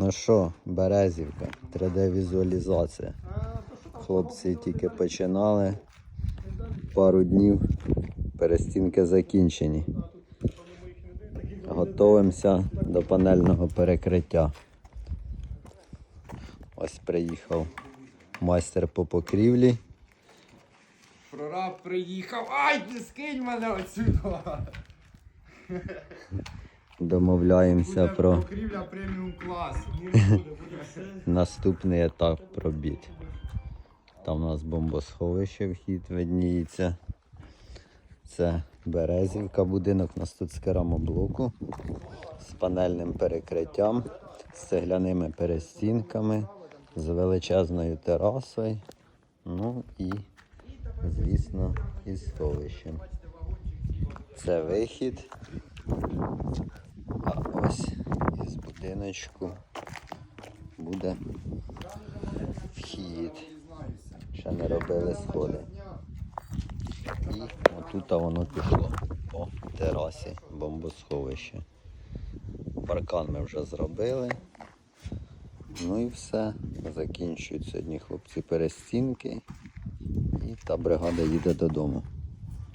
Ну що, Березівка, 3D-візуалізація. Хлопці тільки починали. Пару днів перестінки закінчені. Готовимося до панельного перекриття. Ось приїхав майстер по покрівлі. Прораб приїхав. Ай, не скинь мене отсюда. Домовляємося про покрівля преміум класу. Наступний етап робіт. Там у нас бомбосховище вхід видніється. Це Березівка, будинок у нас тут з керамоблоку, з панельним перекриттям, з цегляними перестінками, з величезною терасою. Ну і, звісно, із сховищем. Це вихід. Будиночку буде вхід. Ще не робили сходи. І отут воно пішло по терасі бомбосховище. Паркан ми вже зробили. Ну і все. Закінчують сьогодні хлопці перестінки. І та бригада їде додому.